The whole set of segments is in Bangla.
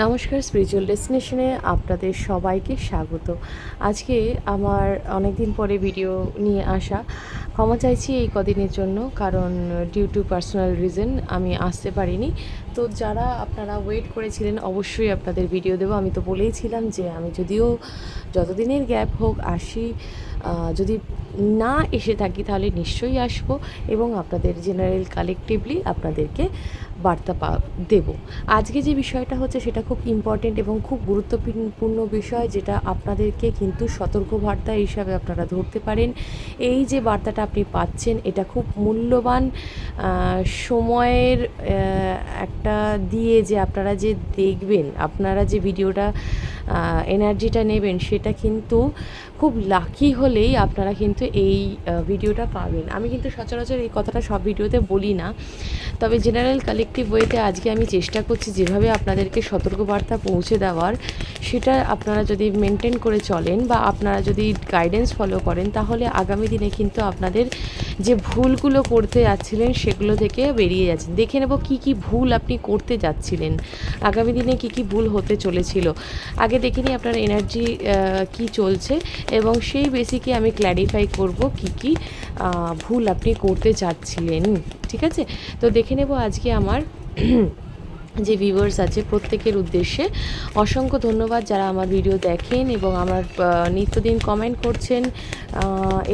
নমস্কার স্পিরিচুয়াল ডেস্টিনেশনে আপনাদের সবাইকে স্বাগত। আজকে আমার অনেক দিন পরে ভিডিও নিয়ে আসা। ক্ষমা চাইছি এই কদিনের জন্য, কারণ ডিউ টু পার্সোনাল রিজন আমি আসতে পারিনি। তো যারা আপনারা ওয়েট করেছিলেন, অবশ্যই আপনাদের ভিডিও দেবো। আমি তো বলেইছিলাম যে আমি যদিও যতদিনের গ্যাপ হোক, আসি যদি না এসে থাকি তাহলে নিশ্চয়ই আসব এবং আপনাদের জেনারেল কালেকটিভলি আপনাদেরকে বার্তা পা, দেব। আজকে যে বিষয়টা হচ্ছে সেটা খুব ইম্পর্টেন্ট এবং খুব গুরুত্বপূর্ণ বিষয় যেটা আপনাদেরকে কিন্তু সতর্কবার্তা হিসাবে আপনারা ধরতে পারেন। এই যে বার্তাটা আপনি পাচ্ছেন, এটা খুব মূল্যবান সময়ের একটা দিয়ে যে আপনারা যে দেখবেন, আপনারা যে ভিডিওটা এনার্জিটা নেবেন সেটা কিন্তু খুব লাকি হলেই আপনারা কিন্তু এই ভিডিওটা পাবেন। আমি কিন্তু সচরাচর এই কথাটা সব ভিডিওতে বলি না। তবে জেনারেল কালেকটিভ ওয়েতে আজকে আমি চেষ্টা করছি যেভাবে আপনাদেরকে সতর্কবার্তা পৌঁছে দেওয়ার, সেটা আপনারা যদি মেনটেন করে চলেন বা আপনারা যদি গাইডেন্স ফলো করেন, তাহলে আগামী দিনে কিন্তু আপনাদের যে ভুলগুলো করতে যাচ্ছিলেন, সেগুলো থেকে বেরিয়ে যাচ্ছেন। দেখে নেব কী কী ভুল আপনি করতে যাচ্ছিলেন। আগামী দিনে কী কী ভুল হতে চলেছিল। আগে দেখে নিই আপনার এনার্জি কি চলছে। এবং সেই বেসিকে আমি ক্ল্যারিফাই করব কি কি ভুল আপনি করতে চাচ্ছিলেন, ঠিক আছে? তো দেখে নেব আজকে আমার যে ভিউয়ার্স আছে প্রত্যেকের উদ্দেশ্যে। অসংখ্য ধন্যবাদ যারা আমার ভিডিও দেখেন এবং আমার নিত্যদিন কমেন্ট করছেন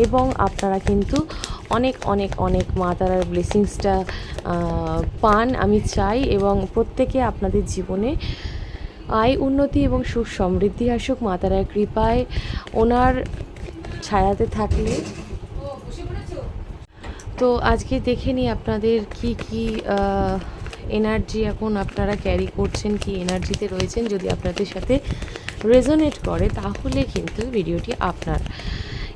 এবং আপনারা কিন্তু অনেক অনেক অনেক মা তারার ব্লেসিংসটা পান। আমি চাই এবং প্রত্যেকে আপনাদের জীবনে আয়, উন্নতি এবং সুখ সমৃদ্ধি আসুক মাতারার কৃপায়। ওনার ছায়াতে থাকলে। তো আজকে দেখে নিই আপনাদের কি কি এনার্জি এখন আপনারা ক্যারি করছেন, কি এনার্জিতে রয়েছেন। যদি আপনাদের সাথে রেজোনেট করে, তাহলে কিন্তু ভিডিওটি আপনার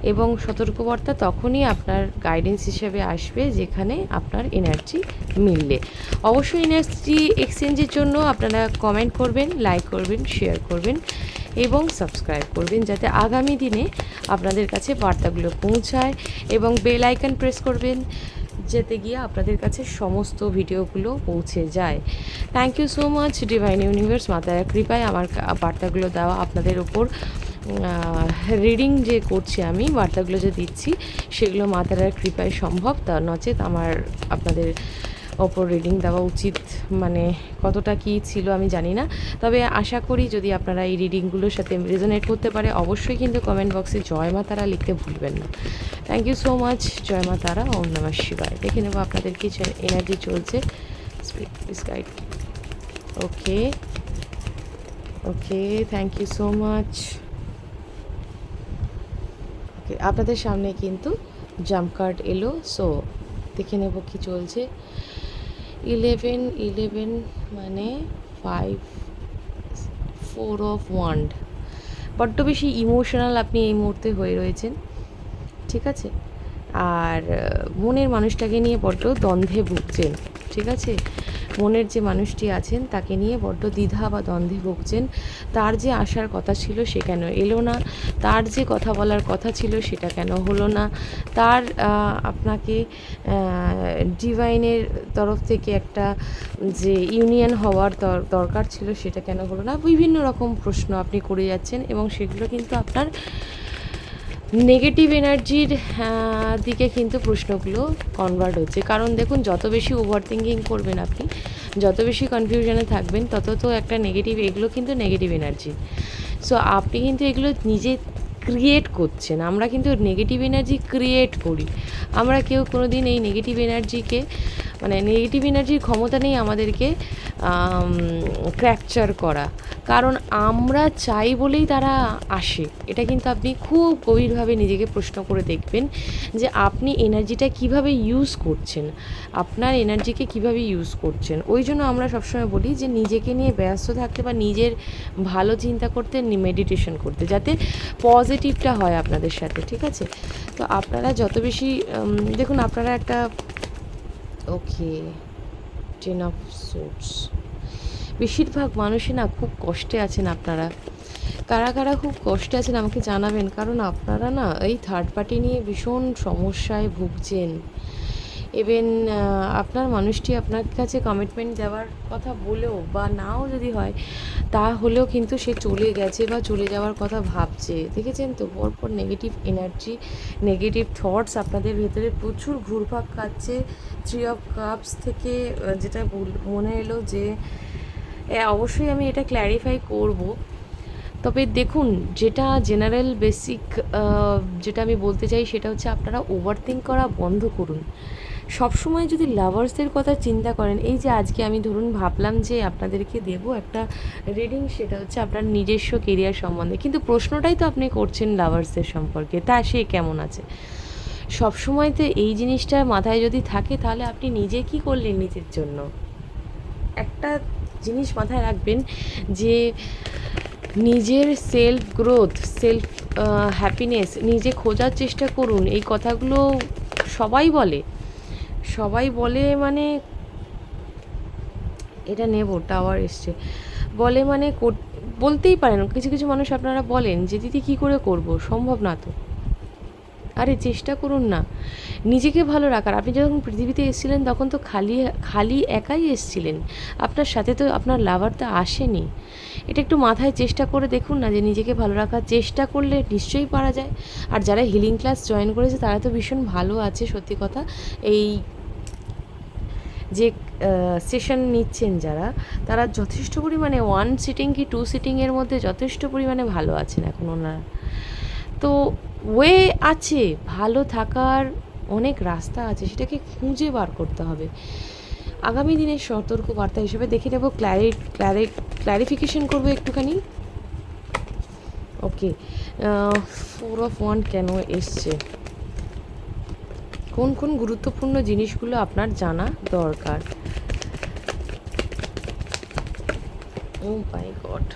এবং সতর্কবার্তা তখনই আপনার গাইডেন্স হিসেবে আসবে যেখানে আপনার এনার্জি মিললে অবশ্যই এনার্জি এক্সচেঞ্জের জন্য আপনারা কমেন্ট করবেন লাইক করবেন শেয়ার করবেন এবং সাবস্ক্রাইব করবেন যাতে আগামী দিনে আপনাদের কাছে বার্তাগুলো পৌঁছায় এবং বেল আইকন প্রেস করবেন যেতে গিয়ে আপনাদের কাছে সমস্ত ভিডিওগুলো পৌঁছে যায়। Thank you so much divine universe Ma Tara কৃপায় আমার বার্তাগুলো দেওয়া আপনাদের ওপর রিডিং যে করছি আমি, বার্তাগুলো যে দিচ্ছি, সেগুলো মাতারার কৃপায় সম্ভব। তা নচেত আমার আপনাদের ওপর রিডিং দেওয়া উচিত মানে কতটা কি ছিল আমি জানি না। তবে আশা করি যদি আপনারা এই রিডিংগুলোর সাথে রেজোনেট করতে পারে, অবশ্যই কিন্তু কমেন্ট বক্সে জয় মা তারা লিখতে ভুলবেন না। থ্যাংক ইউ সো মাচ জয় মা তারা, ওম নমঃ শিবায়। দেখে নেব আপনাদের কি এনার্জি চলছে। Okay okay thank you so much okay আপনাদের সামনে কিন্তু জাম্প কার্ড এলো সো দেখে নেব কি চলছে। ইলেভেন ইলেভেন মানে ফাইভ ফোর অফ ওয়ান্ড বড্ড বেশি ইমোশনাল আপনি এই মুহূর্তে হয়ে রয়েছেন, ঠিক আছে? আর মনের মানুষটাকে নিয়ে বড্ড দ্বন্দ্বে ভুগছেন। ঠিক আছে? মনের যে মানুষটি আছেন, তাকে নিয়ে বড্ড দ্বিধা বা দ্বন্দ্বে ভুগছেন। তার যে আসার কথা ছিল সে কেন এলো না? তার যে কথা বলার কথা ছিল সেটা কেন হলো না? তার আপনাকে ডিভাইনের তরফ থেকে একটা যে ইউনিয়ন হওয়ার দরকার ছিল সেটা কেন হলো না? বিভিন্ন রকম প্রশ্ন আপনি করে যাচ্ছেন এবং সেগুলো কিন্তু আপনার নেগেটিভ এনার্জির দিকে কিন্তু প্রশ্নগুলো কনভার্ট হচ্ছে। কারণ দেখুন, যত বেশি ওভার থিঙ্কিং করবেন আপনি, যত বেশি কনফিউশনে থাকবেন, তত তো একটা নেগেটিভ এগুলো কিন্তু নেগেটিভ এনার্জি সো আপনি কিন্তু এগুলো নিজে ক্রিয়েট করছেন। আমরা কিন্তু নেগেটিভ এনার্জি ক্রিয়েট করি। আমরা কেউ কোনো দিন এই নেগেটিভ এনার্জিকে মানে নেগেটিভ এনার্জির ক্ষমতা নেই আমাদেরকে ক্র্যাকচার করা। কারণ আমরা চাই বলেই তারা আসে। এটা কিন্তু আপনি খুব গভীরভাবে নিজেকে প্রশ্ন করে দেখবেন যে আপনি এনার্জিটা কীভাবে ইউজ করছেন? আপনার এনার্জিকে কীভাবে ইউজ করছেন? ওই জন্য আমরা সবসময় বলি যে নিজেকে নিয়ে ব্যস্ত থাকতে বা নিজের ভালো চিন্তা করতে মেডিটেশন করতে, যাতে পজিটিভটা হয় আপনাদের সাথে, ঠিক আছে? তো আপনারা যত বেশি দেখুন আপনারা একটা ওকে টেন অফ সুটস বেশিরভাগ মানুষই না খুব কষ্টে আছেন আপনারা। কারা কারা খুব কষ্টে আছেন আমাকে জানাবেন। কারণ আপনারা না এই থার্ড পার্টি নিয়ে ভীষণ সমস্যায় ভুগছেন। ইভেন আপনার মানুষটি আপনার কাছে কমিটমেন্ট দেওয়ার কথা বলেও বা নাও যদি হয় তা হলেও কিন্তু সে চলে গেছে বা চলে যাওয়ার কথা ভাবছে। দেখেছেন তো? পরপর নেগেটিভ এনার্জি নেগেটিভ থটস আপনাদের ভেতরে প্রচুর ঘুরপাক খাচ্ছে। থ্রি অফ কাপস থেকে যেটা মনে এলো যে অবশ্যই আমি এটা ক্ল্যারিফাই করব। তবে দেখুন, যেটা জেনারেল বেসিক যেটা আমি বলতে চাই সেটা হচ্ছে আপনারা ওভার করা বন্ধ করুন। সবসময় যদি লাভার্সদের কথা চিন্তা করেন, এই যে আজকে আমি ধরুন ভাবলাম যে আপনাদেরকে দেব একটা রিডিং সেটা হচ্ছে আপনার নিজস্ব কেরিয়ার সম্বন্ধে। কিন্তু প্রশ্নটাই তো আপনি করছেন লাভার্সদের সম্পর্কে, তা সে কেমন আছে? সবসময় তো এই জিনিসটা মাথায় যদি থাকে, তাহলে আপনি নিজে কি করলেন নিজের জন্য? একটা জিনিস মাথায় রাখবেন যে নিজের সেলফ গ্রোথ সেলফ হ্যাপিনেস নিজে খোঁজার চেষ্টা করুন। এই কথাগুলো সবাই বলে। সবাই বলে মানে এটা নেব, টাওয়ার এসছে। বলে মানে বলতেই পারেন কিছু কিছু মানুষ আপনারা বলেন যে, দিদি, কী করে করব? সম্ভব না তো। আরে চেষ্টা করুন না। নিজেকে ভালো রাখার। আপনি যখন পৃথিবীতে এসেছিলেন, তখন তো খালি খালি একাই এসেছিলেন। আপনার সাথে তো আপনার লাভার তো আসেনি। এটা একটু মাথায় চেষ্টা করে দেখুন না যে নিজেকে ভালো রাখার চেষ্টা করলে নিশ্চয়ই পারা যায়। আর যারা হিলিং ক্লাস জয়েন করেছে, তারা তো ভীষণ ভালো আছে, সত্যি কথা। এই যে সেশন নিচ্ছেন যারা, তারা যথেষ্ট পরিমাণে ওয়ান সিটিং কি টু সিটিংয়ের মধ্যে যথেষ্ট পরিমাণে ভালো আছেন এখন ওনারা। তো ওয়ে আছে, ভালো থাকার অনেক রাস্তা আছে, সেটাকে খুঁজে বার করতে হবে। আগামী দিনের সতর্ক বার্তা হিসেবে দেখে নেব ক্ল্যারি ক্ল্যারি ক্ল্যারিফিকেশন করব একটুখানি। ওকে ফোর অফ ওয়ান কেন এসছে? কোন কোন গুরুত্বপূর্ণ জিনিসগুলো আপনার জানা দরকার? ও মাই গড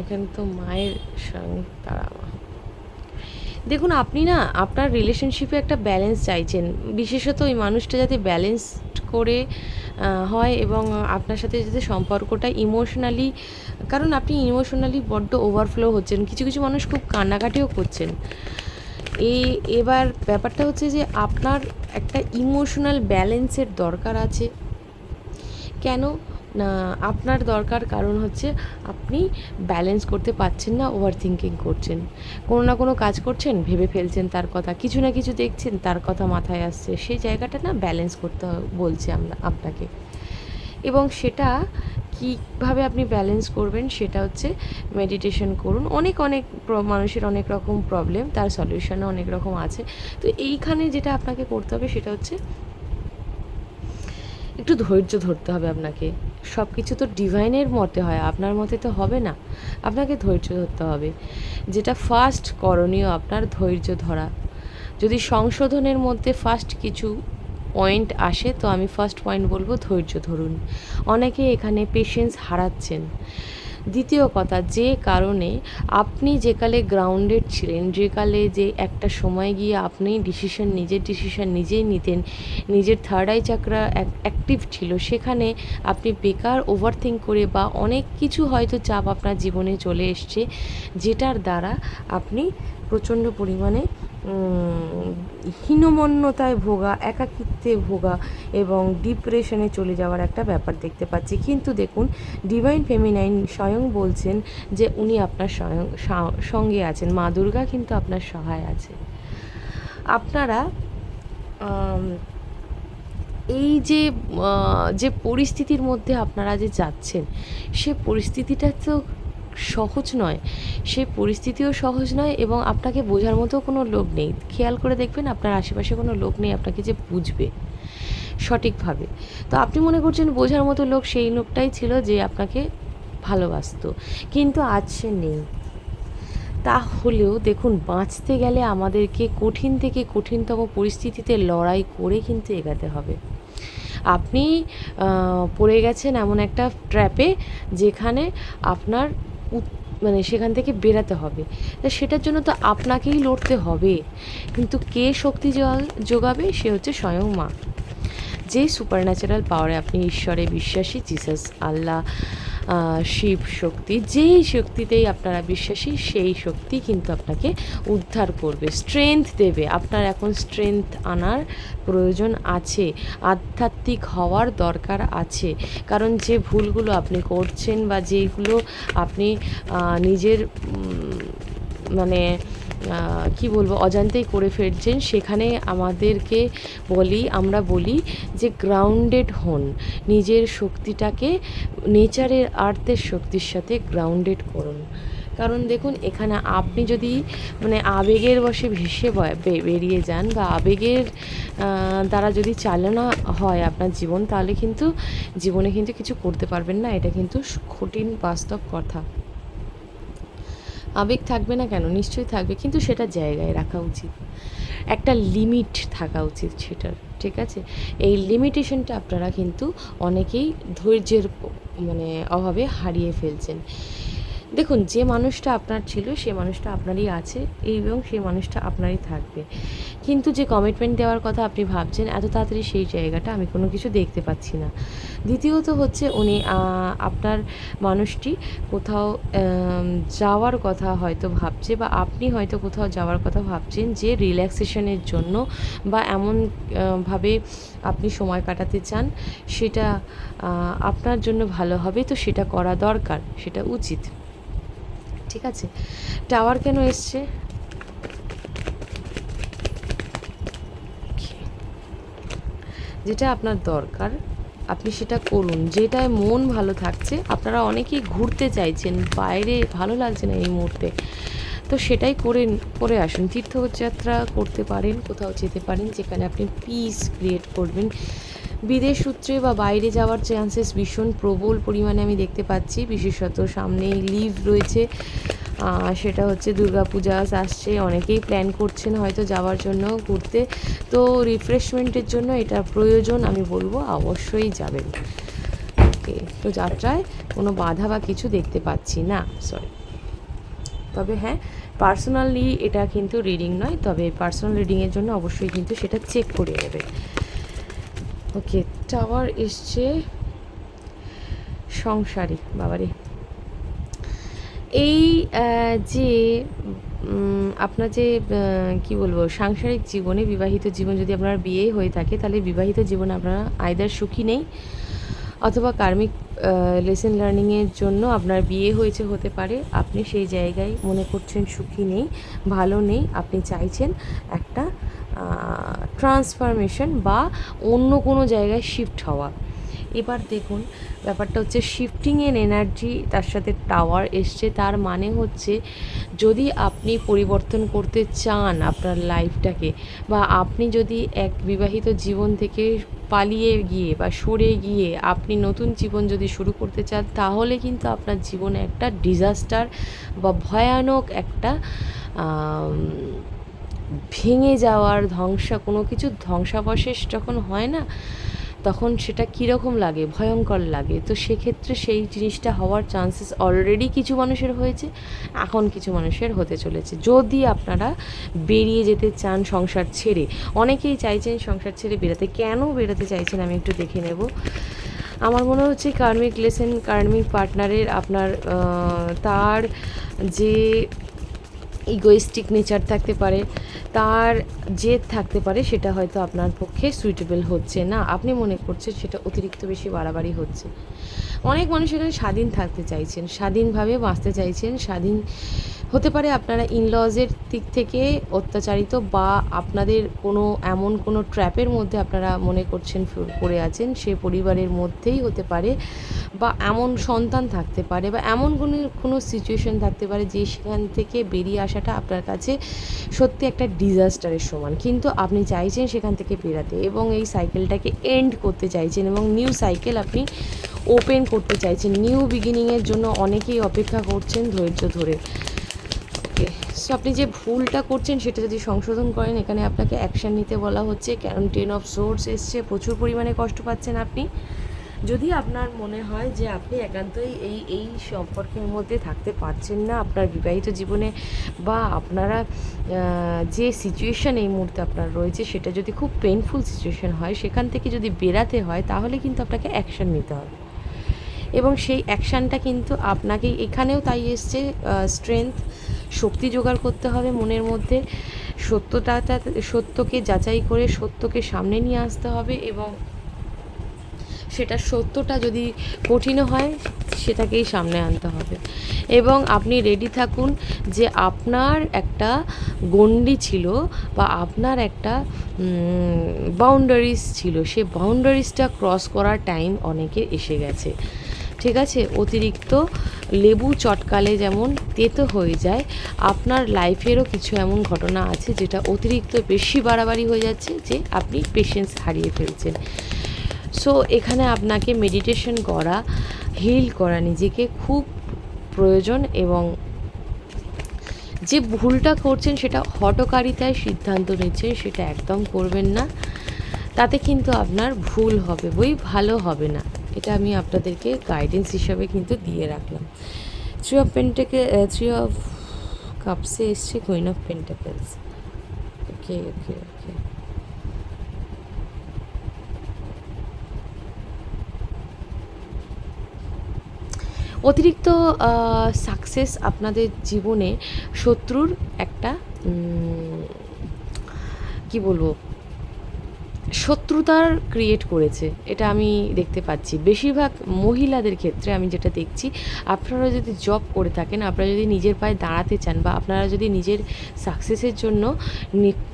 এখানে তো মায়ের সঙ্গে, তারা দেখুন, আপনি না আপনার রিলেশনশিপে একটা ব্যালেন্স চাইছেন। বিশেষত ওই মানুষটা যাতে ব্যালেন্সড করে হয় এবং আপনার সাথে যাতে সম্পর্কটা ইমোশনালি কারণ আপনি ইমোশনালি বড্ড ওভারফ্লো হচ্ছেন। কিছু কিছু মানুষ খুব কান্নাকাটিও করছেন। এই এবার ব্যাপারটা হচ্ছে যে আপনার একটা ইমোশনাল ব্যালেন্সের দরকার আছে। কেন? আপনার দরকার কারণ হচ্ছে আপনি ব্যালেন্স করতে পারছেন না ওভার থিঙ্কিং করছেন। কোনো না কোনো কাজ করছেন, ভেবে ফেলছেন তার কথা, কিছু না কিছু দেখছেন, তার কথা মাথায় আসছে। সেই জায়গাটা না ব্যালেন্স করতে বলছে আমরা, আপনাকে। এবং সেটা কীভাবে আপনি ব্যালেন্স করবেন সেটা হচ্ছে মেডিটেশন করুন। অনেক অনেক মানুষের অনেক রকম প্রবলেম তার সলিউশনও অনেক রকম আছে। তো এইখানে যেটা আপনাকে করতে হবে সেটা হচ্ছে একটু ধৈর্য ধরতে হবে আপনাকে। সব কিছু তো ডিভাইনের মতে হয়, আপনার মতে তো হবে না। আপনাকে ধৈর্য ধরতে হবে। যেটা ফার্স্ট করণীয়, আপনার ধৈর্য ধরা। যদি সংশোধনের মধ্যে ফার্স্ট কিছু পয়েন্ট আসে, তো আমি ফার্স্ট পয়েন্ট বলব ধৈর্য ধরুন। অনেকে এখানে পেশেন্স হারাচ্ছেন। দ্বিতীয় কথা, যে কারণে আপনি যেকালে গ্রাউন্ডেড ছিলেন, যেকালে যে একটা সময় গিয়ে আপনি ডিসিশন নিজের ডিসিশন নিজেই নিতেন, নিজের থার্ড আই চাকরা অ্যাক্টিভ ছিল, সেখানে আপনি বেকার ওভার থিঙ্ক করে বা অনেক কিছু হয়তো চাপ আপনার জীবনে চলে এসছে, যেটার দ্বারা আপনি প্রচণ্ড পরিমাণে হীনমন্যতায় ভোগা, একাকিত্বে ভোগা এবং ডিপ্রেশনে চলে যাওয়ার একটা ব্যাপার দেখতে পাচ্ছি। কিন্তু দেখুন ডিভাইন ফেমিনাইন স্বয়ং বলছেন যে উনি আপনার স্বয়ং সঙ্গে আছেন। মা দুর্গা কিন্তু আপনার সহায় আছে। আপনারা এই যে যে পরিস্থিতির মধ্যে আপনারা যে যাচ্ছেন, সে পরিস্থিতিটা তো সহজ নয়। সে পরিস্থিতিও সহজ নয় এবং আপনাকে বোঝার মতো কোনো লোক নেই। খেয়াল করে দেখবেন আপনার আশেপাশে কোনো লোক নেই, আপনাকে যে বুঝবে সঠিকভাবে। তো আপনি মনে করছেন বোঝার মতো লোক সেই লোকটাই ছিল যে আপনাকে ভালোবাসতো, কিন্তু আজ সে নেই। তাহলেও দেখুন, বাঁচতে গেলে আমাদেরকে কঠিন থেকে কঠিনতম পরিস্থিতিতে লড়াই করে কিন্তু এগাতে হবে। আপনি পড়ে গেছেন এমন একটা ট্র্যাপে যেখানে আপনার মানে সেখান থেকে বেরাতে হবে। তা সেটার জন্য তো আপনাকেই লড়তে হবে। কিন্তু কে শক্তি যোগাবে? সে হচ্ছে স্বয়ং মা। যে সুপার ন্যাচারাল পাওয়ারে আপনি ঈশ্বরে বিশ্বাসী জিসাস আল্লাহ শিব শক্তি, যেই শক্তিতেই আপনারা বিশ্বাসী, সেই শক্তি কিন্তু আপনাকে উদ্ধার করবে স্ট্রেংথ দেবে। আপনার এখন স্ট্রেংথ আনার প্রয়োজন আছে, আধ্যাত্মিক হওয়ার দরকার আছে। কারণ যে ভুলগুলো আপনি করছেন বা যেগুলো আপনি নিজের মানে কি বলব, অজান্তেই করে ফেলছেন। সেখানে আমাদেরকে বলি, আমরা বলি যে গ্রাউন্ডেড হন। নিজের শক্তিটাকে, নেচারের আর্থের শক্তির সাথে গ্রাউন্ডেড করুন। কারণ দেখুন, এখানে আপনি যদি মানে আবেগের বশে ভেসে বেরিয়ে যান বা আবেগের দ্বারা যদি চালনা হয় আপনার জীবন, তাহলে কিন্তু জীবনে কিন্তু কিছু করতে পারবেন না। এটা কিন্তু কঠিন বাস্তব কথা। আবেগ থাকবে না কেন? নিশ্চয়ই থাকবে, কিন্তু সেটা জায়গায় রাখা উচিত। একটা লিমিট থাকা উচিত সেটার, ঠিক আছে? এই লিমিটেশনটা আপনারা কিন্তু অনেকেই ধৈর্যের মানে অভাবে হারিয়ে ফেলছেন। দেখুন যে মানুষটা আপনার ছিল সে মানুষটা আপনারই আছে এবং সেই মানুষটা আপনারই থাকবে। কিন্তু যে কমিটমেন্ট দেওয়ার কথা আপনি ভাবছেন এত তাড়াতাড়ি সেই জায়গাটা আমি কোনো কিছু দেখতে পাচ্ছি না। দ্বিতীয়ত হচ্ছে উনি আপনার মানুষটি কোথাও যাওয়ার কথা হয়তো ভাবছে বা আপনি হয়তো কোথাও যাওয়ার কথা ভাবছেন যে রিল্যাক্সেশনের জন্য বা এমন আহ, ভাবে আপনি সময় কাটাতে চান সেটা আপনার জন্য ভালো হবে। তো সেটা করা দরকার সেটা উচিত। ঠিক আছে? টাওয়ার কেন এসছে? যেটা আপনার দরকার, আপনি সেটা করুন। যেটায় মন ভালো থাকছে, আপনারা অনেকেই ঘুরতে চাইছেন, বাইরে ভালো লাগছে না এই মুহূর্তে। তো সেটাই করে করে আসুন। তীর্থযাত্রা করতে পারেন, কোথাও যেতে পারেন, যেখানে আপনি পিস ক্রিয়েট করবেন। বিদেশ সূত্রে বা বাইরে যাওয়ার চান্সেস ভীষণ প্রবল পরিমাণে আমি দেখতে পাচ্ছি। বিশেষত সামনেই লিভ রয়েছে। সেটা হচ্ছে দুর্গাপূজা আসছে। অনেকেই প্ল্যান করছেন হয়তো যাওয়ার জন্য ঘুরতে। তো রিফ্রেশমেন্টের জন্য এটা প্রয়োজন আমি বলব, অবশ্যই যাবেন। ওকে, তো যাত্রায় কোনো বাধা বা কিছু দেখতে পাচ্ছি না সরি তবে হ্যাঁ পার্সোনালি এটা কিন্তু রিডিং নয়, তবে পার্সোনাল রিডিংয়ের জন্য অবশ্যই কিন্তু সেটা চেক করে নেবে। ওকে, টাওয়ার এসছে। সংসারী, বাবারে। এই যে আপনার যে কি বলব, সাংসারিক জীবনে বিবাহিত জীবন যদি আপনার বিয়ে হয়ে থাকে, তাহলে বিবাহিত জীবনে আপনারা আইদার সুখী নেই অথবা কার্মিক লেসন লার্নিংয়ের জন্য আপনার বিয়ে হয়েছে হতে পারে। আপনি সেই জায়গায় মনে করছেন সুখী নেই, ভালো নেই, আপনি চাইছেন একটা ট্রান্সফরমেশন বা অন্য কোনো জায়গায় শিফট হওয়া। এবার দেখুন, ব্যাপারটা হচ্ছে শিফটিং এন এনার্জি তার সাথে টাওয়ার এসছে, তার মানে হচ্ছে যদি আপনি পরিবর্তন করতে চান আপনার লাইফটাকে বা আপনি যদি এক বিবাহিত জীবন থেকে পালিয়ে গিয়ে বা সরে গিয়ে আপনি নতুন জীবন যদি শুরু করতে চান, তাহলে কিন্তু আপনার জীবনে একটা ডিজাস্টার বা ভয়ানক একটা ভেঙে যাওয়ার ধ্বংসা, কোনো কিছু ধ্বংসাবশেষ যখন হয় না, তখন সেটা কীরকম লাগে? ভয়ঙ্কর লাগে। তো সেক্ষেত্রে সেই জিনিসটা হওয়ার চান্সেস অলরেডি কিছু মানুষের হয়েছে, এখন কিছু মানুষের হতে চলেছে। যদি আপনারা বেরিয়ে যেতে চান সংসার ছেড়ে, অনেকেই চাইছেন সংসার ছেড়ে বেরোতে। কেন বেরোতে চাইছেন আমি একটু দেখে নেব। আমার মনে হচ্ছে কার্মিক লেসেন, কার্মিক পার্টনারের আপনার তার যে ইগোইস্টিক নেচার থাকতে পারে, তার জেদ থাকতে পারে, সেটা হয়তো আপনার পক্ষে সুইটেবল হচ্ছে না। আপনি মনে করছেন সেটা অতিরিক্ত বেশি বাড়াবাড়ি হচ্ছে। অনেক মানুষ এখানে স্বাধীন থাকতে চাইছেন, স্বাধীনভাবে বাঁচতে চাইছেন, স্বাধীন হতে পারে আপনারা ইনলজের দিক থেকে অত্যাচারিত বা আপনাদের কোনো, এমন কোনো ট্র্যাপের মধ্যে আপনারা মনে করছেন পড়ে আছেন, সে পরিবারের মধ্যেই হতে পারে বা এমন সন্তান থাকতে পারে বা এমন কোনো কোনো সিচুয়েশন থাকতে পারে যে সেখান থেকে বেরিয়ে আসাটা আপনার কাছে সত্যি একটা ডিজাস্টারের সমান। কিন্তু আপনি চাইছেন সেখান থেকে বেরাতে এবং এই সাইকেলটাকে এন্ড করতে চাইছেন এবং নিউ সাইকেল আপনি ওপেন করতে চাইছেন। নিউ বিগিনিংয়ের জন্য অনেকেই অপেক্ষা করছেন ধৈর্য ধরে। সো আপনি যে ভুলটা করছেন, সেটা যদি সংশোধন করেন, এখানে আপনাকে অ্যাকশান নিতে বলা হচ্ছে। কারণ টেন অফ সোর্স এসছে, প্রচুর পরিমাণে কষ্ট পাচ্ছেন আপনি। যদি আপনার মনে হয় যে আপনি একান্তই এই এই সম্পর্কের মধ্যে থাকতে পারছেন না আপনার বিবাহিত জীবনে, বা আপনারা যে সিচুয়েশান এই মুহূর্তে আপনার রয়েছে, সেটা যদি খুব পেনফুল সিচুয়েশান হয়, সেখান থেকে যদি বেরাতে হয়, তাহলে কিন্তু আপনাকে অ্যাকশান নিতে হবে। এবং সেই অ্যাকশানটা কিন্তু আপনাকে এখানেও তাই এসছে স্ট্রেংথ শক্তি জোগাড় করতে হবে মনের মধ্যে। সত্যটা, সত্যকে যাচাই করে সত্যকে সামনে নিয়ে আসতে হবে এবং সেটা সত্যটা যদি কঠিন হয়, সেটাকেই সামনে আনতে হবে। এবং আপনি রেডি থাকুন যে আপনার একটা গণ্ডি ছিল বা আপনার একটা বাউন্ডারিজ ছিল। সে বাউন্ডারিজটা ক্রস করার টাইম অনেকে এসে গেছে। ঠিক আছে? অতিরিক্ত লেবু চটকালে যেমন তেতো হয়ে যায়, আপনার লাইফেরও কিছু এমন ঘটনা আছে যেটা অতিরিক্ত বেশি বাড়াবাড়ি হয়ে যাচ্ছে যে আপনি পেশেন্স হারিয়ে ফেলছেন। সো এখানে আপনাকে মেডিটেশন করা হিল করা নিজেকে খুব প্রয়োজন এবং যে ভুলটা করছেন সেটা হটকারিতায় সিদ্ধান্ত নিচ্ছেন সেটা একদম করবেন না। তাতে কিন্তু আপনার ভুল হবে বই, ভালো হবে না। এটা আমি আপনাদেরকে গাইডেন্স হিসাবে কিন্তু দিয়ে রাখলাম। থ্রি অফ পেন্টেকে থ্রি অফ কাপসে এসছে queen of pentacles okay okay okay অতিরিক্ত সাকসেস আপনাদের জীবনে শত্রুর একটা কি বলব? শত্রুতার ক্রিয়েট করেছে, এটা আমি দেখতে পাচ্ছি। বেশিরভাগ মহিলাদের ক্ষেত্রে আমি যেটা দেখছি, আপনারা যদি জব করে থাকেন, আপনারা যদি নিজের পায়ে দাঁড়াতে চান বা আপনারা যদি নিজের সাকসেসের জন্য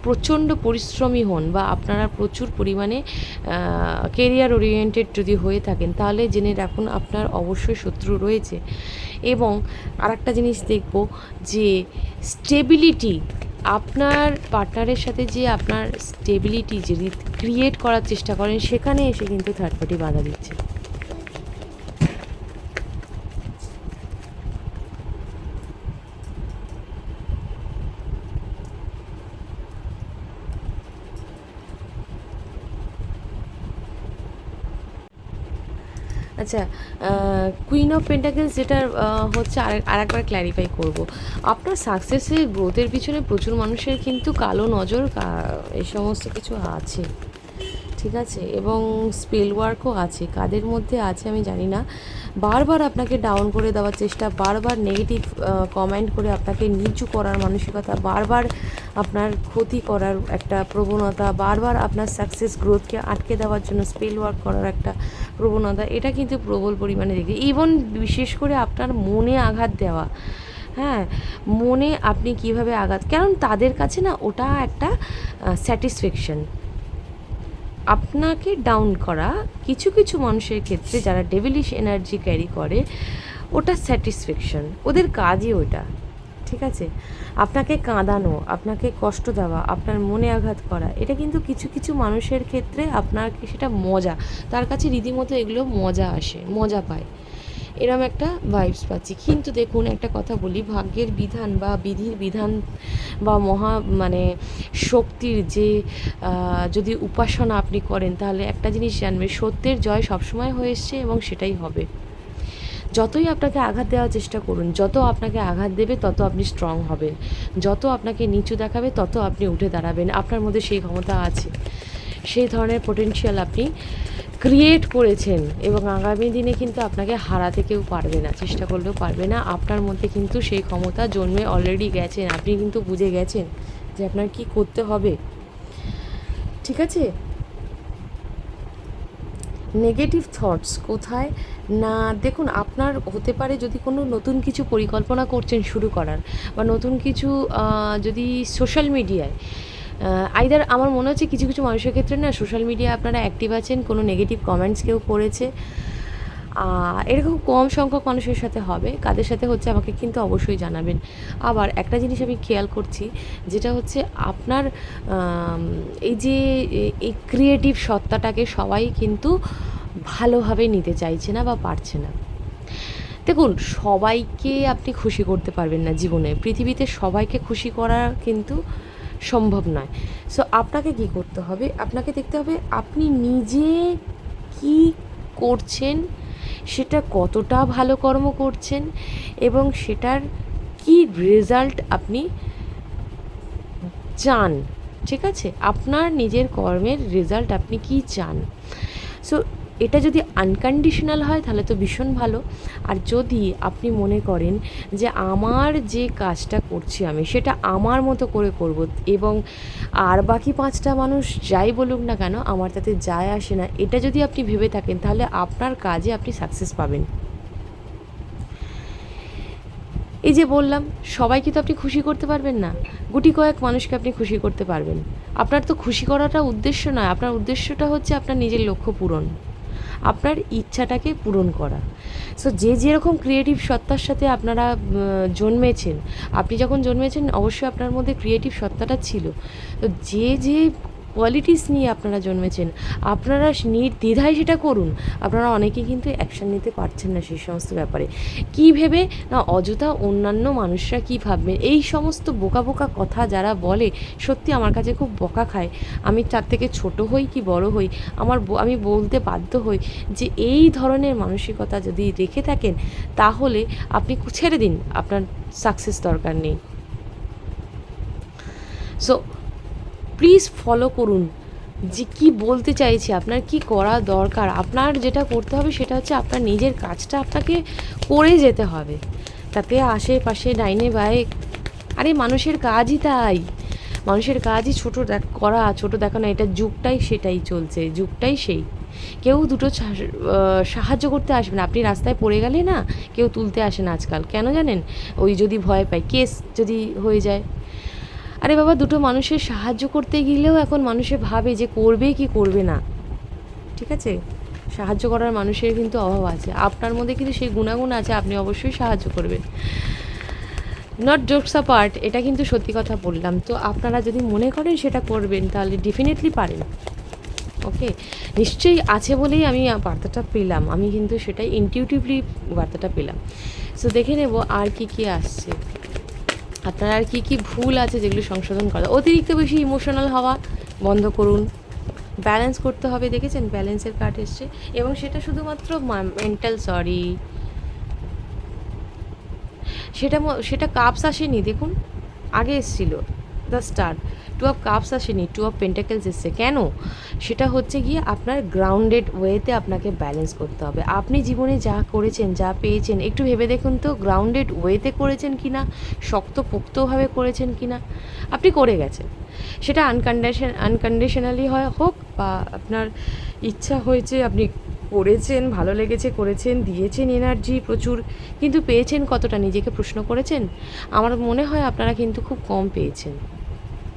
প্রচণ্ড পরিশ্রমী হন বা আপনারা প্রচুর পরিমাণে কেরিয়ার ওরিয়েন্টেড যদি হয়ে থাকেন, তাহলে জেনে রাখুন আপনার অবশ্যই শত্রু রয়েছে। এবং আরেকটা জিনিস দেখব যে স্টেবিলিটি আপনার পার্টনারের সাথে যে আপনার স্টেবিলিটি যে ক্রিয়েট করার চেষ্টা করেন, সেখানে এসে কিন্তু থার্ড পার্টি বাধা দিচ্ছে। আচ্ছা কুইন অফ পেন্টাকেলস যেটা হচ্ছে আর একবার ক্ল্যারিফাই করব। আপনার সাকসেসের গ্রোথের পিছনে প্রচুর মানুষের কিন্তু কালো নজর এই সমস্ত কিছু আছে। ঠিক আছে? এবং স্পেল ওয়ার্কও আছে। কাদের মধ্যে আছে আমি জানি না। বারবার আপনাকে ডাউন করে দেওয়ার চেষ্টা, বারবার নেগেটিভ কমেন্ট করে আপনাকে নিচু করার মানসিকতা, বারবার আপনার ক্ষতি করার একটা প্রবণতা, বারবার আপনার সাকসেস গ্রোথকে আটকে দেওয়ার জন্য স্পেল ওয়ার্ক করার একটা প্রবণতা, এটা কিন্তু প্রবল পরিমাণে দেখি ইভন বিশেষ করে আপনার মনে আঘাত দেওয়া হ্যাঁ? মনে আপনি কীভাবে আঘাত, কারণ তাদের কাছে না ওটা একটা স্যাটিসফ্যাকশন আপনাকে ডাউন করা কিছু কিছু মানুষের ক্ষেত্রে যারা ডেভিলিশ এনার্জি ক্যারি করে, ওটা স্যাটিসফ্যাকশন ওদের কাজই ওটা ঠিক আছে? আপনাকে কাঁদানো, আপনাকে কষ্ট দেওয়া, আপনার মনে আঘাত করা, এটা কিন্তু কিছু কিছু মানুষের ক্ষেত্রে আপনাকে সেটা মজা। তার কাছে রীতিমতো এগুলো মজা আসে, মজা পায়। এরম একটা ভাইবস পাচ্ছি। কিন্তু দেখুন, একটা কথা বলি, ভাগ্যের বিধান বা বিধির বিধান বা মহা মানে শক্তির যে যদি উপাসনা আপনি করেন, তাহলে একটা জিনিস জানবে, সত্যের জয় সবসময় হয়ে এসছে এবং সেটাই হবে। যতই আপনাকে আঘাত দেওয়ার চেষ্টা করুন, যত আপনাকে আঘাত দেবে, তত আপনি স্ট্রং হবেন। যত আপনাকে নিচু দেখাবে, তত আপনি উঠে দাঁড়াবেন। আপনার মধ্যে সেই ক্ষমতা আছে। সেই ধরনের পোটেনশিয়াল আপনি ক্রিয়েট করেছেন এবং আগামী দিনে কিন্তু আপনাকে হারাতে কেউ পারবে না, চেষ্টা করলেও পারবে না। আপনার মধ্যে কিন্তু সেই ক্ষমতা জন্মে অলরেডি গেছেন। আপনি কিন্তু বুঝে গেছেন যে আপনার কি করতে হবে। ঠিক আছে? নেগেটিভ থটস কোথায়? না, দেখুন, আপনার হতে পারে যদি কোনো নতুন কিছু পরিকল্পনা করছেন শুরু করার বা নতুন কিছু যদি সোশ্যাল মিডিয়ায় আইদার আমার মনে হচ্ছে কিছু কিছু মানুষের ক্ষেত্রে না সোশ্যাল মিডিয়া আপনারা অ্যাক্টিভ আছেন, কোনো নেগেটিভ কমেন্টস কেউ করেছে। এরকম কম সংখ্যক মানুষের সাথে হবে, কাদের সাথে হচ্ছে আমাকে কিন্তু অবশ্যই জানাবেন। আবার একটা জিনিস আমি খেয়াল করছি, যেটা হচ্ছে আপনার এই যে এই ক্রিয়েটিভ সত্তাটাকে সবাই কিন্তু ভালোভাবে নিতে চাইছে না বা পারছে না। দেখুন, সবাইকে আপনি খুশি করতে পারবেন না জীবনে। পৃথিবীতে সবাইকে খুশি করা কিন্তু সম্ভব নয়। সো আপনাকে কি করতে হবে? আপনাকে দেখতে হবে আপনি নিজে কি করছেন সেটা কতটা ভালো কর্ম করছেন এবং সেটার কি রেজাল্ট আপনি চান, ঠিক আছে? আপনার নিজের কর্মের রেজাল্ট আপনি কি চান? সো এটা যদি আনকন্ডিশনাল হয়, তাহলে তো ভীষণ ভালো। আর যদি আপনি মনে করেন যে আমার যে কাজটা করছি আমি, সেটা আমার মতো করে করব এবং আর বাকি পাঁচটা মানুষ যাই বলুক না কেন, আমার তাতে যায় আসে না, এটা যদি আপনি ভেবে থাকেন, তাহলে আপনার কাজে আপনি সাকসেস পাবেন। এই যে বললাম, সবাইকে তো আপনি খুশি করতে পারবেন না। গুটি কয়েক মানুষকে আপনি খুশি করতে পারবেন। আপনার তো খুশি করাটা উদ্দেশ্য নয়, আপনার উদ্দেশ্যটা হচ্ছে আপনার নিজের লক্ষ্য পূরণ। আপনার ইচ্ছাটাকে পূরণ করা। সো যে যেরকম ক্রিয়েটিভ সত্তার সাথে আপনারা জন্মেছেন, আপনি যখন জন্মেছেন, অবশ্যই আপনার মধ্যে ক্রিয়েটিভ সত্তাটা ছিল। তো যে যে কোয়ালিটিস নিয়ে আপনারা জন্মেছেন, আপনারা নির্দ্বিধায় সেটা করুন। আপনারা অনেকে কিন্তু অ্যাকশন নিতে পারছেন না সেই সমস্ত ব্যাপারে। কী ভেবে? না, অযথা অন্যান্য মানুষরা কী ভাববেন এই সমস্ত বোকা বোকা কথা যারা বলে, সত্যি আমার কাছে খুব বকা খায়। আমি তার থেকে ছোট হই কি বড় হই? আমার আমি বলতে বাধ্য হই যে এই ধরনের মানসিকতা যদি রেখে থাকেন, তাহলে আপনি ছেড়ে দিন, আপনার সাকসেস দরকার নেই। সো প্লিজ ফলো করুন। যে কি বলতে চাইছি, আপনার কি করা দরকার? আপনার যেটা করতে হবে সেটা হচ্ছে আপনার নিজের কাজটা আপনাকে করে যেতে হবে। তাতে আশেপাশে ডাইনে বায়ে আরে মানুষের কাজই তাই। মানুষের কাজই ছোট দেখ, করা, ছোট দেখানো, এটা যুগটাই সেটাই চলছে, যুগটাই সেই। কেউ দুটো সাহায্য করতে আসবে না। আপনি রাস্তায় পড়ে গেলে না কেউ তুলতে আসে না আজকাল। কেন জানেন? ওই যদি ভয় পায়, কেস যদি হয়ে যায়। আরে বাবা, দুটো মানুষের সাহায্য করতে গেলেও এখন মানুষে ভাবে যে করবে কি করবে না। ঠিক আছে? সাহায্য করার মানুষের কিন্তু অভাব আছে। আপনার মধ্যে কিন্তু সেই গুণাগুণ আছে, আপনি অবশ্যই সাহায্য করবেন। নট জোকস পার্ট এটা কিন্তু সত্যি কথা বললাম। তো আপনারা যদি মনে করেন সেটা করবেন, তাহলে ডেফিনেটলি পারেন। ওকে নিশ্চয়ই আছে বলেই আমি বার্তাটা পেলাম। আমি কিন্তু সেটাই ইনটিউটিভলি বার্তাটা পেলাম। সো দেখে নেব আর কি কি আসছে। আপনার আর কী কী ভুল আছে যেগুলো সংশোধন করা। অতিরিক্ত বেশি ইমোশনাল হওয়া বন্ধ করুন। ব্যালেন্স করতে হবে, দেখেছেন? ব্যালেন্সের কার্ড এসছে। এবং সেটা শুধুমাত্র মেন্টাল সরি সেটা সেটা কাপস আসেনি, দেখুন। আগে এসেছিল the star two of cups আসেনি টু অফ পেন্টাকেলস এসছে। কেন? সেটা হচ্ছে গিয়ে আপনার গ্রাউন্ডেড ওয়েতে আপনাকে ব্যালেন্স করতে হবে। আপনি জীবনে যা করেছেন, যা পেয়েছেন, একটু ভেবে দেখুন তো গ্রাউন্ডেড ওয়েতে করেছেন কি না শক্ত পোক্তভাবে করেছেন কি না আপনি করে গেছেন। সেটা আনকন্ডিশন আনকন্ডিশনালি হয় হোক বা আপনার ইচ্ছা হয়েছে, আপনি করেছেন, ভালো লেগেছে, করেছেন, দিয়েছেন এনার্জি প্রচুর, কিন্তু পেয়েছেন কতটা, নিজেকে প্রশ্ন করেছেন? আমার মনে হয় আপনারা কিন্তু খুব কম পেয়েছেন।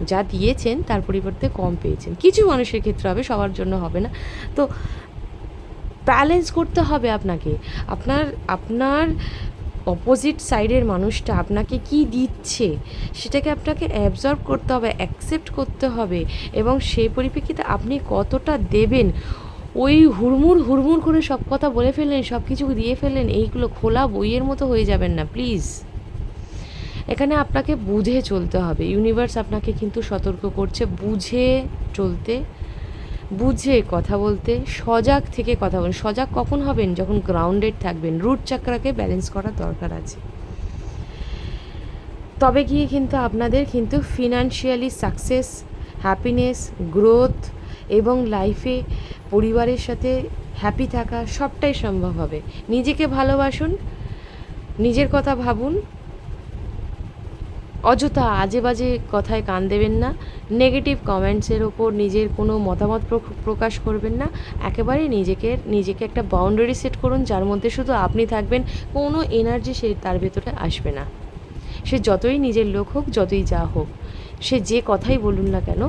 যা দিয়েছেন, তার পরিবর্তে কম পেয়েছেন। কিছু মানুষের ক্ষেত্রে হবে, সবার জন্য হবে না। তো ব্যালেন্স করতে হবে আপনাকে। আপনার আপনার অপোজিট সাইডের মানুষটা আপনাকে কি দিচ্ছে, সেটাকে আপনাকে অ্যাবজর্ব করতে হবে অ্যাকসেপ্ট করতে হবে এবং সেই পরিপ্রেক্ষিতে আপনি কতটা দেবেন। ওই হুড়মুড় হুড়মুড় করে সব কথা বলে ফেললেন সব কিছু দিয়ে ফেললেন, এইগুলো খোলা বইয়ের মতো হয়ে যাবেন না প্লিজ এখানে আপনাকে বুঝে চলতে হবে। ইউনিভার্স আপনাকে কিন্তু সতর্ক করছে বুঝে চলতে, বুঝে কথা বলতে, সজাগ থেকে কথা বলুন সজাগ কখন হবেন? যখন গ্রাউন্ডেড থাকবেন। রুট চাকরাকে ব্যালেন্স করার দরকার আছে। তবে গিয়ে কিন্তু আপনাদের কিন্তু ফিনান্সিয়ালি সাকসেস হ্যাপিনেস গ্রোথ এবং লাইফে পরিবারের সাথে হ্যাপি থাকা সবটাই সম্ভব হবে। নিজেকে ভালোবাসুন, নিজের কথা ভাবুন অযথা আজে বাজে কথায় কান দেবেন না নেগেটিভ কমেন্টসের ওপর নিজের কোনো মতামত প্র- প্রকাশ করবেন না একেবারে নিজেকে নিজেকে একটা বাউন্ডারি সেট করুন যার মধ্যে শুধু আপনি থাকবেন, কোনো এনার্জি সে তার ভেতরে আসবে না। সে যতই নিজের লোক হোক, যতই যা হোক সে যে কথাই বলুন না কেন,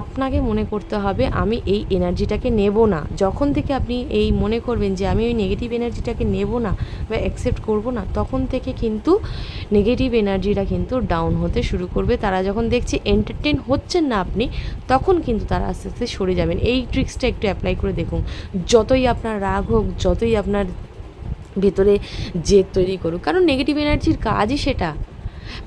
আপনাকে মনে করতে হবে আমি এই এনার্জিটাকে নেব না। যখন থেকে আপনি এই মনে করবেন যে আমি ওই নেগেটিভ এনার্জিটাকে নেব না বা অ্যাকসেপ্ট করব না, তখন থেকে কিন্তু নেগেটিভ এনার্জিটা কিন্তু ডাউন হতে শুরু করবে। তারা যখন দেখছে এন্টারটেন হচ্ছেন না আপনি, তখন কিন্তু তারা আস্তে আস্তে সরে যাবেন। এই ট্রিক্সটা একটু অ্যাপ্লাই করে দেখুন। যতই আপনার রাগ হোক, যতই আপনার ভেতরে জেদ তৈরি করুক, কারণ নেগেটিভ এনার্জির কাজই সেটা।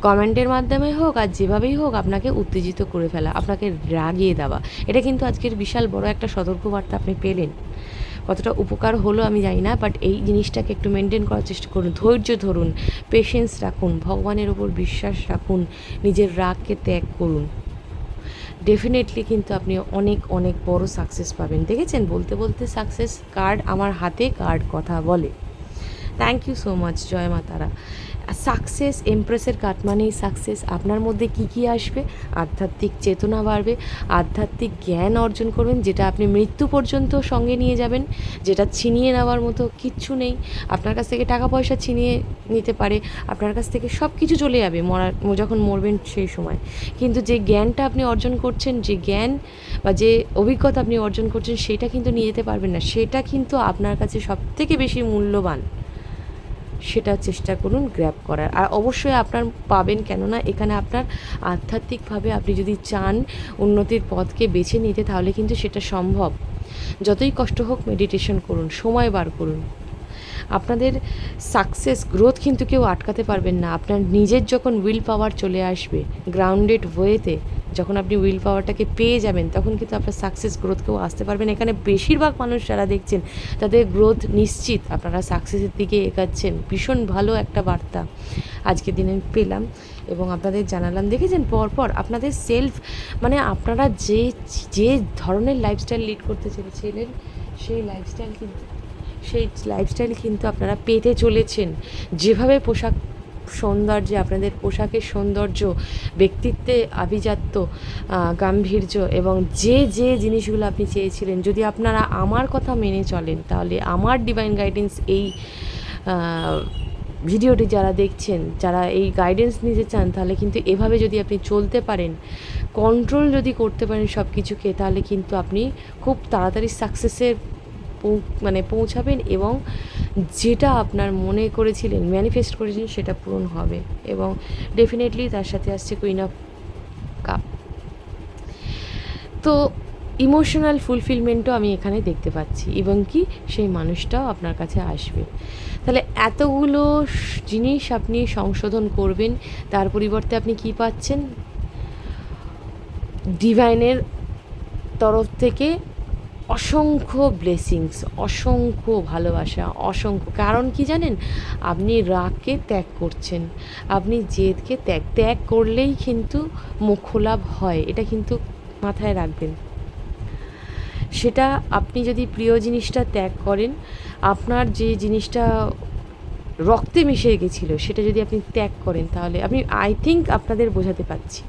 কমেন্টের মাধ্যমে হোক আর যেভাবেই হোক আপনাকে উত্তেজিত করে ফেলা, আপনাকে রাগিয়ে দেওয়া, এটা কিন্তু আজকের বিশাল বড় একটা সতর্কবার্তা আপনি পেলেন। কতটা উপকার হলো আমি জানি না বাট এই জিনিসটাকে একটু মেনটেন করার চেষ্টা করুন, ধৈর্য ধরুন পেশেন্স রাখুন, ভগবানের ওপর বিশ্বাস রাখুন, নিজের রাগকে ত্যাগ করুন। ডেফিনেটলি কিন্তু আপনি অনেক অনেক বড় সাকসেস পাবেন। দেখেছেন? বলতে বলতে সাকসেস কার্ড আমার হাতে কার্ড কথা বলে। থ্যাংক ইউ সো মাচ জয় মা তারা। সাকসেস এমপ্রেসের কাট মানেই সাকসেস আপনার মধ্যে কি কি আসবে? আধ্যাত্মিক চেতনা বাড়বে। আধ্যাত্মিক জ্ঞান অর্জন করবেন, যেটা আপনি মৃত্যু পর্যন্ত সঙ্গে নিয়ে যাবেন, যেটা ছিনিয়ে নেওয়ার মতো কিচ্ছু নেই। আপনার কাছ থেকে টাকা পয়সা ছিনিয়ে নিতে পারে। আপনার কাছ থেকে সব কিছু চলে যাবে মরার, যখন মরবেন সেই সময়। কিন্তু যে জ্ঞানটা আপনি অর্জন করছেন, যে জ্ঞান বা যে অভিজ্ঞতা আপনি অর্জন করছেন, সেটা কিন্তু নিয়ে যেতে পারবেন না। সেটা কিন্তু আপনার কাছে সবথেকে বেশি মূল্যবান। সেটা চেষ্টা করুন গ্র্যাব করার। আর অবশ্যই আপনার পাবেন কেননা এখানে আপনার আধ্যাত্মিকভাবে আপনি যদি চান উন্নতির পথকে বেছে নিতে তাহলে কিন্তু সেটা সম্ভব। যতই কষ্ট হোক মেডিটেশন করুন, সময় বার করুন। আপনাদের সাকসেস গ্রোথ কিন্তু কেউ আটকাতে পারবেন না। আপনার নিজের যখন উইল পাওয়ার চলে আসবে গ্রাউন্ডেড ওয়েতে যখন আপনি উইল পাওয়ারটাকে পেয়ে যাবেন, তখন কিন্তু আপনার সাকসেস গ্রোথ কেউ আসতে পারবেন এখানে বেশিরভাগ মানুষ যারা দেখছেন, তাদের গ্রোথ নিশ্চিত। আপনারা সাকসেসের দিকে এগাচ্ছেন। ভীষণ ভালো একটা বার্তা আজকে দিনে পেলাম এবং আপনাদের জানালাম। দেখেছেন পরপর আপনাদের সেলফ মানে আপনারা যে যে ধরনের লাইফস্টাইল লিড করতে চেয়েছিলেন সেই লাইফস্টাইল কিন্তু সেই লাইফস্টাইল কিন্তু আপনারা পেতে চলেছেন। যেভাবে পোশাক সৌন্দর্যে, আপনাদের পোশাকের সৌন্দর্য, ব্যক্তিত্বে আভিজাত্য গাম্ভীর্য এবং যে যে জিনিসগুলো আপনি চেয়েছিলেন, যদি আপনারা আমার কথা মেনে চলেন, তাহলে আমার ডিভাইন গাইডেন্স এই ভিডিওটি যারা দেখছেন, যারা এই গাইডেন্স নিতে চান, তাহলে কিন্তু এভাবে যদি আপনি চলতে পারেন কন্ট্রোল যদি করতে পারেন সব কিছুকে তাহলে কিন্তু আপনি খুব তাড়াতাড়ি সাকসেসের মানে পৌঁছাবেন এবং যেটা আপনার মনে করেছিলেন ম্যানিফেস্ট করেছিলেন সেটা পূরণ হবে এবং ডেফিনেটলি তার সাথে আসছে কুইন অফ কাপ তো ইমোশনাল ফুলফিলমেন্টও আমি এখানে দেখতে পাচ্ছি এবং কি সেই মানুষটাও আপনার কাছে আসবে। তাহলে এতগুলো জিনিস আপনি সংশোধন করবেন, তার পরিবর্তে আপনি কি পাচ্ছেন? ডিভাইনের তরফ থেকে অসংখ্য ব্লেসিংস অসংখ্য ভালোবাসা, অসংখ্য কারণ কি জানেন? আপনি রাগকে ত্যাগ করছেন। আপনি জেদকে ত্যাগ ত্যাগ করলেই কিন্তু মোক্ষলাভ হয়। এটা কিন্তু মাথায় রাখবেন। সেটা আপনি যদি প্রিয় জিনিসটা ত্যাগ করেন, আপনার যে জিনিসটা রক্তে মিশে গেছিল, সেটা যদি আপনি ত্যাগ করেন তাহলে আমি আই থিঙ্ক আপনাদের বোঝাতে পারছি।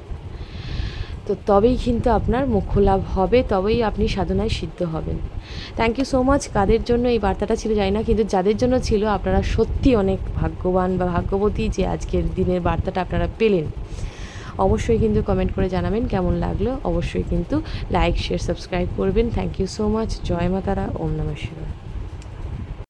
তো তবেই কিন্তু আপনার মোক্ষ লাভ হবে, তবেই আপনি সাধনায় সিদ্ধ হবেন। থ্যাংক ইউ সো মাচ কাদের জন্য এই বার্তাটা ছিল জানি না, কিন্তু যাদের জন্য ছিল আপনারা সত্যি অনেক ভাগ্যবান বা ভাগ্যবতী যে আজকের দিনের বার্তাটা আপনারা পেলেন। অবশ্যই কিন্তু কমেন্ট করে জানাবেন কেমন লাগল। অবশ্যই কিন্তু লাইক শেয়ার সাবস্ক্রাইব করবেন। থ্যাংক ইউ সো মাচ জয় মাতারা ওম নমঃ